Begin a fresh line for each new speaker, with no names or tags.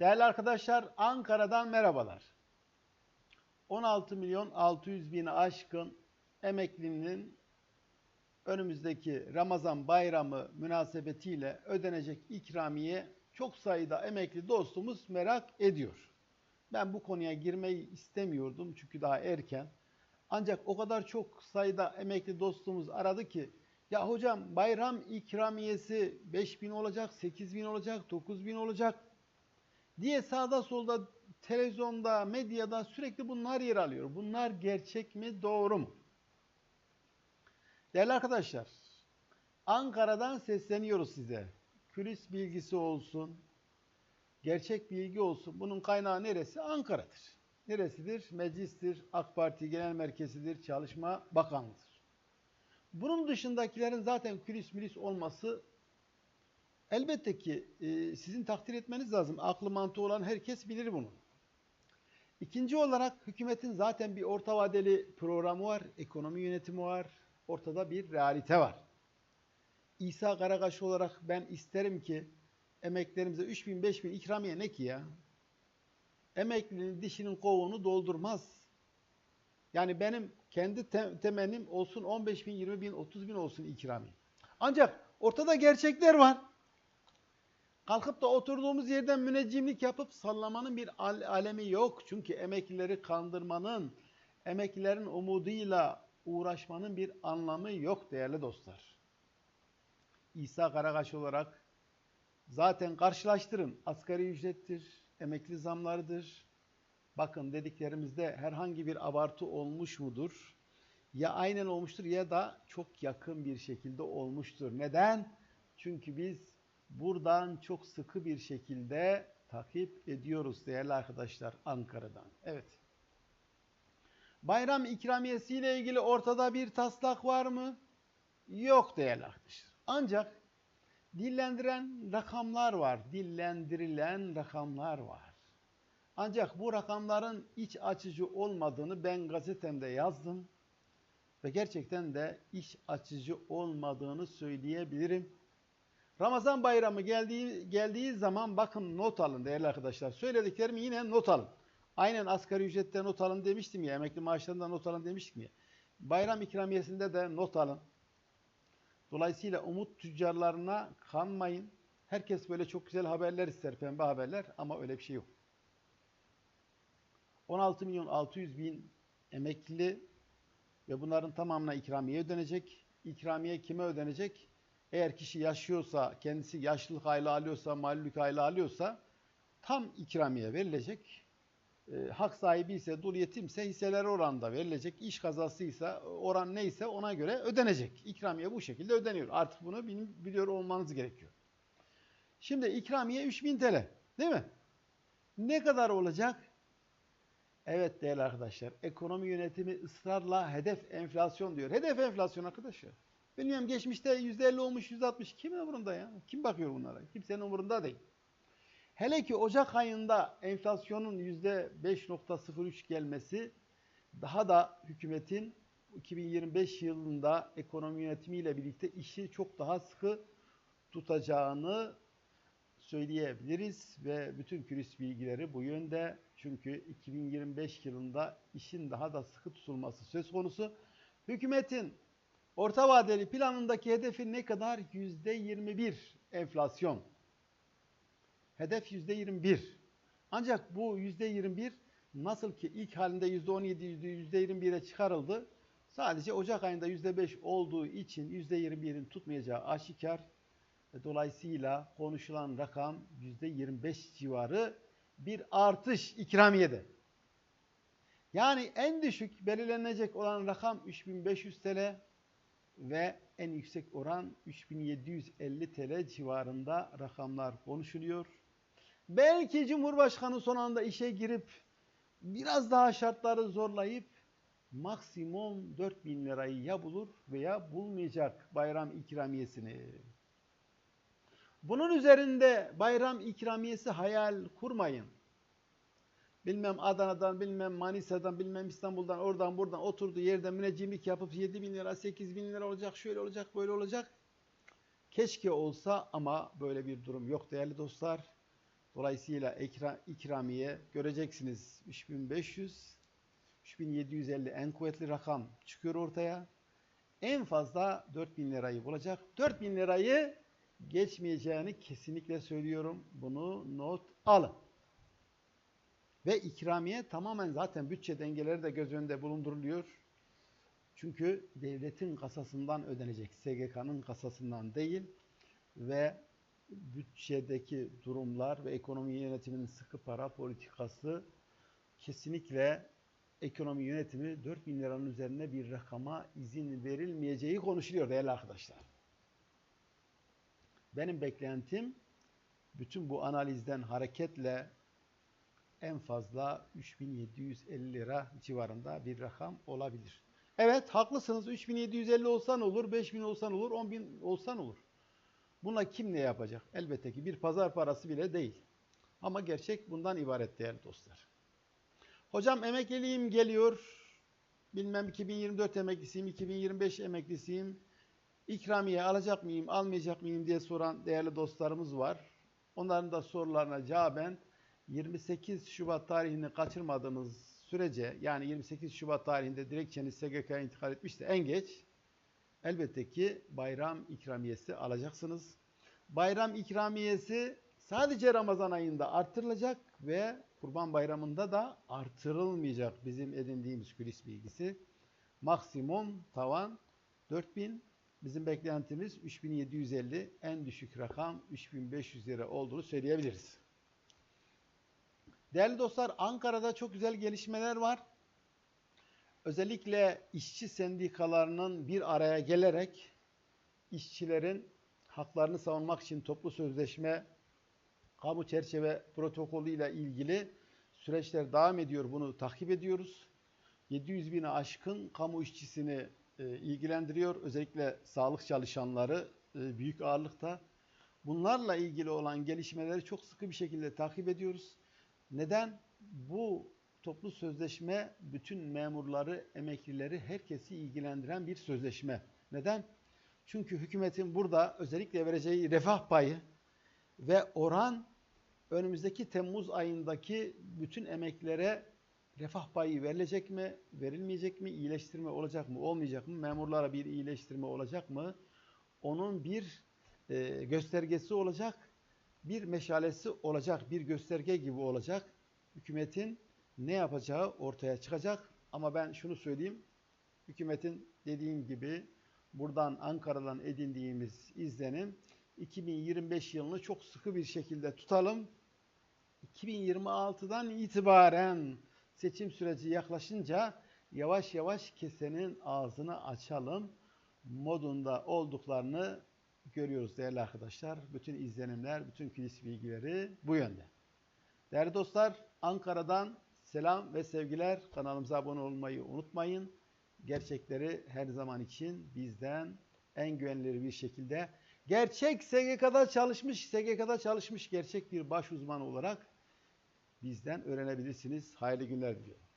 Değerli arkadaşlar, Ankara'dan merhabalar. 16 milyon 600 bini aşkın emeklinin önümüzdeki Ramazan bayramı münasebetiyle ödenecek ikramiye çok sayıda emekli dostumuz merak ediyor. Ben bu konuya girmeyi istemiyordum çünkü daha erken. Ancak o kadar çok sayıda emekli dostumuz aradı ki ya hocam bayram ikramiyesi 5 bin olacak, 8 bin olacak, 9 bin olacak diye sağda solda televizyonda, medyada sürekli bunlar yer alıyor. Bunlar gerçek mi, doğru mu? Değerli arkadaşlar, Ankara'dan sesleniyoruz size. Kulis bilgisi olsun, gerçek bilgi olsun. Bunun kaynağı neresi? Ankara'dır. Neresidir? Meclistir, AK Parti Genel Merkezidir, Çalışma Bakanlığı'dır. Bunun dışındakilerin zaten kulis milis olması elbette ki e, sizin takdir etmeniz lazım. Aklı mantığı olan herkes bilir bunu. İkinci olarak hükümetin zaten bir orta vadeli programı var, ekonomi yönetimi var, ortada bir realite var. İsa Karakaş olarak ben isterim ki emeklerimize 3000 5000 ikramiye ne ki ya? Emeklinin dişinin kovuğunu doldurmaz. Yani benim kendi te- temennim olsun 15 bin, 20 bin, 30 bin olsun ikramiye. Ancak ortada gerçekler var. Kalkıp da oturduğumuz yerden müneccimlik yapıp sallamanın bir al- alemi yok. Çünkü emeklileri kandırmanın, emeklilerin umuduyla uğraşmanın bir anlamı yok değerli dostlar. İsa Karakaş olarak zaten karşılaştırın. Asgari ücrettir, emekli zamlarıdır. Bakın dediklerimizde herhangi bir abartı olmuş mudur? Ya aynen olmuştur ya da çok yakın bir şekilde olmuştur. Neden? Çünkü biz buradan çok sıkı bir şekilde takip ediyoruz değerli arkadaşlar Ankara'dan. Evet. Bayram ikramiyesiyle ilgili ortada bir taslak var mı? Yok değerli arkadaşlar. Ancak dillendiren rakamlar var. Dillendirilen rakamlar var. Ancak bu rakamların iç açıcı olmadığını ben gazetemde yazdım. Ve gerçekten de iç açıcı olmadığını söyleyebilirim. Ramazan bayramı geldiği, geldiği zaman bakın not alın değerli arkadaşlar. Söylediklerimi yine not alın. Aynen asgari ücrette not alın demiştim ya, emekli maaşlarında not alın demiştim ya. Bayram ikramiyesinde de not alın. Dolayısıyla umut tüccarlarına kanmayın. Herkes böyle çok güzel haberler ister, pembe haberler ama öyle bir şey yok. 16 milyon 600 bin emekli ve bunların tamamına ikramiye ödenecek. İkramiye kime ödenecek? Eğer kişi yaşıyorsa, kendisi yaşlılık aylığı alıyorsa, mallülük aylığı alıyorsa tam ikramiye verilecek. E, hak sahibi ise, dul yetimse hisseler oranında verilecek. İş kazasıysa oran neyse ona göre ödenecek. İkramiye bu şekilde ödeniyor. Artık bunu biliyor olmanız gerekiyor. Şimdi ikramiye 3000 TL değil mi? Ne kadar olacak? Evet değerli arkadaşlar, ekonomi yönetimi ısrarla hedef enflasyon diyor. Hedef enflasyon arkadaşlar. Bilmiyorum geçmişte %50 olmuş, %60. Kimin umurunda ya? Kim bakıyor bunlara? Kimsenin umurunda değil. Hele ki Ocak ayında enflasyonun %5.03 gelmesi daha da hükümetin 2025 yılında ekonomi yönetimiyle birlikte işi çok daha sıkı tutacağını söyleyebiliriz ve bütün kriz bilgileri bu yönde. Çünkü 2025 yılında işin daha da sıkı tutulması söz konusu. Hükümetin orta vadeli planındaki hedefi ne kadar? %21 enflasyon. Hedef %21. Ancak bu %21 nasıl ki ilk halinde %17, %21'e çıkarıldı. Sadece Ocak ayında %5 olduğu için %21'in tutmayacağı aşikar. Dolayısıyla konuşulan rakam %25 civarı bir artış ikramiyede. Yani en düşük belirlenecek olan rakam 3500 TL ve en yüksek oran 3750 TL civarında rakamlar konuşuluyor. Belki Cumhurbaşkanı son anda işe girip biraz daha şartları zorlayıp maksimum 4000 lirayı ya bulur veya bulmayacak bayram ikramiyesini. Bunun üzerinde bayram ikramiyesi hayal kurmayın. Bilmem Adana'dan, bilmem Manisa'dan, bilmem İstanbul'dan, oradan buradan oturduğu yerde müneccimlik yapıp 7 bin lira, 8 bin lira olacak, şöyle olacak, böyle olacak. Keşke olsa ama böyle bir durum yok değerli dostlar. Dolayısıyla ekra, ikramiye göreceksiniz 3500, 3750 en kuvvetli rakam çıkıyor ortaya. En fazla 4000 lirayı bulacak. 4000 lirayı geçmeyeceğini kesinlikle söylüyorum. Bunu not alın. Ve ikramiye tamamen zaten bütçe dengeleri de göz önünde bulunduruluyor. Çünkü devletin kasasından ödenecek. SGK'nın kasasından değil ve bütçedeki durumlar ve ekonomi yönetiminin sıkı para politikası kesinlikle ekonomi yönetimi 4 bin liranın üzerine bir rakama izin verilmeyeceği konuşuluyor değerli arkadaşlar. Benim beklentim bütün bu analizden hareketle en fazla 3750 lira civarında bir rakam olabilir. Evet haklısınız 3750 olsan olur, 5000 olsan olur, 10000 olsan olur. Buna kim ne yapacak? Elbette ki bir pazar parası bile değil. Ama gerçek bundan ibaret değerli dostlar. Hocam emekliliğim geliyor. Bilmem 2024 emeklisiyim, 2025 emeklisiyim. İkramiye alacak mıyım, almayacak mıyım diye soran değerli dostlarımız var. Onların da sorularına cevaben 28 Şubat tarihini kaçırmadığınız sürece yani 28 Şubat tarihinde dilekçeniz SGK'ya intikal etmişse en geç elbette ki bayram ikramiyesi alacaksınız. Bayram ikramiyesi sadece Ramazan ayında artırılacak ve Kurban Bayramı'nda da artırılmayacak bizim edindiğimiz kulis bilgisi. Maksimum tavan 4000 bizim beklentimiz 3750 en düşük rakam 3500 lira olduğunu söyleyebiliriz. Değerli dostlar Ankara'da çok güzel gelişmeler var. Özellikle işçi sendikalarının bir araya gelerek işçilerin haklarını savunmak için toplu sözleşme, kamu çerçeve protokolü ile ilgili süreçler devam ediyor. Bunu takip ediyoruz. 700 bine aşkın kamu işçisini e, ilgilendiriyor. Özellikle sağlık çalışanları e, büyük ağırlıkta. Bunlarla ilgili olan gelişmeleri çok sıkı bir şekilde takip ediyoruz. Neden? Bu toplu sözleşme bütün memurları, emeklileri, herkesi ilgilendiren bir sözleşme. Neden? Çünkü hükümetin burada özellikle vereceği refah payı ve oran önümüzdeki Temmuz ayındaki bütün emeklilere refah payı verilecek mi, verilmeyecek mi, iyileştirme olacak mı, olmayacak mı, memurlara bir iyileştirme olacak mı, onun bir e, göstergesi olacak, bir meşalesi olacak, bir gösterge gibi olacak. Hükümetin ne yapacağı ortaya çıkacak. Ama ben şunu söyleyeyim, hükümetin dediğim gibi buradan Ankara'dan edindiğimiz izlenim 2025 yılını çok sıkı bir şekilde tutalım. 2026'dan itibaren seçim süreci yaklaşınca yavaş yavaş kesenin ağzını açalım modunda olduklarını görüyoruz değerli arkadaşlar. Bütün izlenimler, bütün kilis bilgileri bu yönde. Değerli dostlar, Ankara'dan selam ve sevgiler. Kanalımıza abone olmayı unutmayın. Gerçekleri her zaman için bizden en güvenilir bir şekilde gerçek SGK'da çalışmış, SGK'da çalışmış gerçek bir baş uzmanı olarak bizden öğrenebilirsiniz. Hayırlı günler diliyorum.